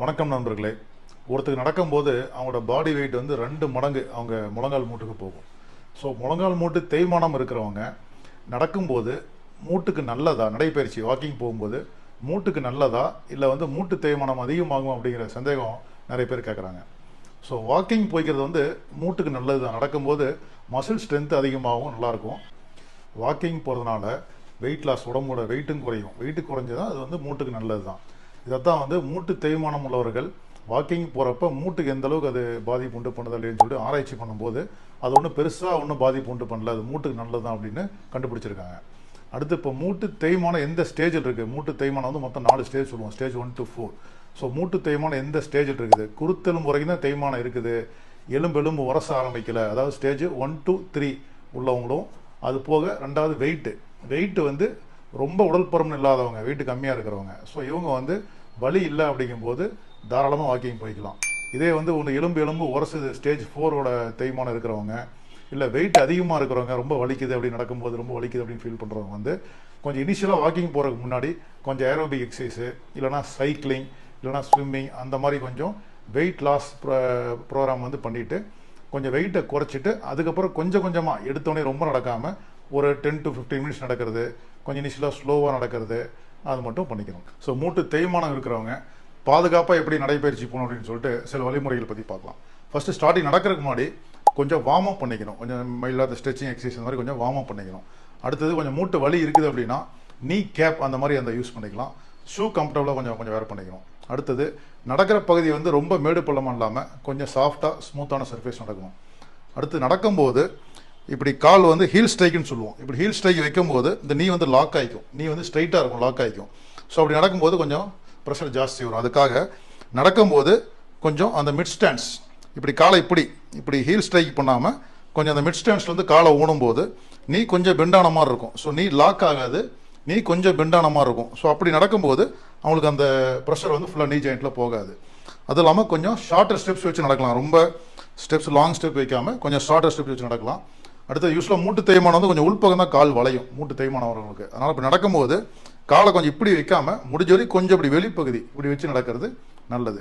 வணக்கம் நண்பர்களே. ஒருத்தருக்கு நடக்கும்போது அவங்களோட பாடி வெயிட் வந்து ரெண்டு மடங்கு அவங்க முழங்கால் மூட்டுக்கு போகும். ஸோ முழங்கால் மூட்டு தேய்மானம் இருக்கிறவங்க நடக்கும்போது மூட்டுக்கு நல்லதா நடைப்பயிற்சி வாக்கிங் போகும்போது மூட்டுக்கு நல்லதா இல்லை வந்து மூட்டு தேய்மானம் அதிகமாகும் அப்படிங்கிற சந்தேகம் நிறைய பேர் கேட்குறாங்க ஸோ வாக்கிங் போய்க்கிறது வந்து மூட்டுக்கு நல்லது தான் நடக்கும்போது மசில் ஸ்ட்ரென்த் அதிகமாகவும் நல்லாயிருக்கும். வாக்கிங் போகிறதுனால வெயிட் லாஸ் உடம்போட வெயிட்டும் குறையும். வெயிட்டு குறைஞ்சதான் அது வந்து மூட்டுக்கு நல்லது தான் இதைத்தான் வந்து மூட்டு தேய்மானம் உள்ளவர்கள் வாக்கிங் போகிறப்ப மூட்டுக்கு எந்த அளவுக்கு அது பாதிப்பு உண்டு பண்ணுது அப்படின்னு சொல்லிட்டு ஆராய்ச்சி பண்ணும்போது அது ஒன்றும் பெருசாக ஒன்றும் பாதிப்பு உண்டு பண்ணல. அது மூட்டுக்கு நல்லது தான் அப்படின்னு கண்டுபிடிச்சிருக்காங்க. அடுத்து இப்போ மூட்டு தேய்மானம் எந்த ஸ்டேஜில் இருக்குது மூட்டு தேய்மானம் வந்து மொத்தம் நாலு ஸ்டேஜ் சொல்லுவோம். Stage one to four so மூட்டு தேய்மானம் எந்த ஸ்டேஜில் இருக்குது? குருத்தெலும்பு வரைக்கும் தான் தேய்மானம் இருக்குது. எலும்பு எலும்பு உரச ஆரம்பிக்கல. அதாவது ஸ்டேஜ் ஒன் டு த்ரீ உள்ளவங்களும் அது போக ரெண்டாவது வெயிட்டு வெயிட்டு வந்து ரொம்ப உடல் பருமன் இல்லாதவங்க வெயிட்டு கம்மியாக இருக்கிறவங்க. ஸோ இவங்க வந்து வலி இல்லை அப்படிங்கும்போது தாராளமாக வாக்கிங் போய்க்கலாம். இதே வந்து ஒன்று எலும்பு எலும்பு உரசுது ஸ்டேஜ் ஃபோரோட தேய்மானம் இருக்கிறவங்க இல்லை வெயிட் அதிகமாக இருக்கிறவங்க ரொம்ப வலிக்குது அப்படி நடக்கும்போது ரொம்ப வலிக்குது அப்படின்னு ஃபீல் பண்ணுறவங்க வந்து கொஞ்சம் இனிஷியலாக வாக்கிங் போகிறதுக்கு முன்னாடி கொஞ்சம் ஏரோபிக் எக்ஸசைஸு இல்லைனா சைக்கிளிங் இல்லைனா ஸ்விம்மிங் அந்த மாதிரி கொஞ்சம் வெயிட் லாஸ் ப்ரோக்ராம் வந்து பண்ணிவிட்டு கொஞ்சம் வெயிட்டை குறைச்சிட்டு அதுக்கப்புறம் கொஞ்சம் கொஞ்சமாக எடுத்தோடனே ரொம்ப நடக்காமல் ஒரு டென் டு ஃபிஃப்டீன் மினிட்ஸ் நடக்கிறது கொஞ்சம் இனிஷியலாக ஸ்லோவாக நடக்கிறது அது மட்டும் பண்ணிக்கணும். ஸோ மூட்டு தேய்மானம் இருக்கிறவங்க பாதுகாப்பாக எப்படி நடைபயிற்சி போகணும் அப்படின்னு சொல்லிட்டு சில வழிமுறைகளை பற்றி பார்க்கலாம். ஃபஸ்ட்டு ஸ்டார்டிங் நடக்கிறதுக்கு முன்னாடி கொஞ்சம் வார்ம் அப் பண்ணிக்கணும். கொஞ்சம் இல்லாத ஸ்ட்ரெச்சிங் எக்ஸசைஸ் மாதிரி கொஞ்சம் வார்ம் அப் பண்ணிக்கணும். அடுத்தது கொஞ்சம் மூட்டு வலி இருக்குது அப்படின்னா நீ கேப் அந்த மாதிரி அந்த யூஸ் பண்ணிக்கலாம். ஷூ கம்ஃபர்டபுளாக கொஞ்சம் கொஞ்சம் வேர் பண்ணிக்கணும். அடுத்தது நடக்கிற பகுதி வந்து ரொம்ப மேடு பள்ளமாக இல்லாமல் கொஞ்சம் சாஃப்டாக ஸ்மூத்தான சர்ஃபேஸ் நடக்கணும். அடுத்து நடக்கும்போது இப்படி கால் வந்து ஹீல் ஸ்ட்ரைக்குன்னு சொல்லுவோம். இப்படி ஹீல் ஸ்ட்ரைக் வைக்கும்போது இந்த நீ வந்து லாக் ஆகிக்கும் நீ வந்து ஸ்ட்ரைட்டாக இருக்கும் லாக் ஆகிக்கும் ஸோ அப்படி நடக்கும்போது கொஞ்சம் ப்ரெஷர் ஜாஸ்தி வரும். அதுக்காக நடக்கும்போது கொஞ்சம் அந்த மிட் ஸ்டாண்ட்ஸ் இப்படி காலை இப்படி இப்படி ஹீல் ஸ்ட்ரைக் பண்ணாமல் கொஞ்சம் அந்த மிட் ஸ்டாண்ட்ஸ்லேருந்து காலை ஊனும்போது நீ கொஞ்சம் பெண்டான மாதிரி இருக்கும். ஸோ நீ லாக் ஆகாது நீ கொஞ்சம் பெண்டான மாதிரி இருக்கும். ஸோ அப்படி நடக்கும்போது அவங்களுக்கு அந்த ப்ரெஷர் வந்து ஃபுல்லாக நீ ஜாயிண்ட்டில் போகாது. அது இல்லாமல் கொஞ்சம் ஷார்ட்டர் ஸ்டெப்ஸ் வச்சு நடக்கலாம். ரொம்ப ஸ்டெப்ஸ் லாங் ஸ்டெப் வைக்காமல் கொஞ்சம் ஷார்ட்டர் ஸ்டெப்ஸ் வச்சு நடக்கலாம். அடுத்து யூஸ்வலாக மூட்டு தேய்மானம் வந்து கொஞ்சம் உள்பக்கம் தான் கால் வளையும் மூட்டு தேய்மானம் வரவங்களுக்கு. அதனால் இப்போ நடக்கும்போது காலை கொஞ்சம் இப்படி வைக்காமல் முடிஞ்ச வரைக்கும் கொஞ்சம் இப்படி வெளிப்பகுதி இப்படி வச்சு நடக்கிறது நல்லது.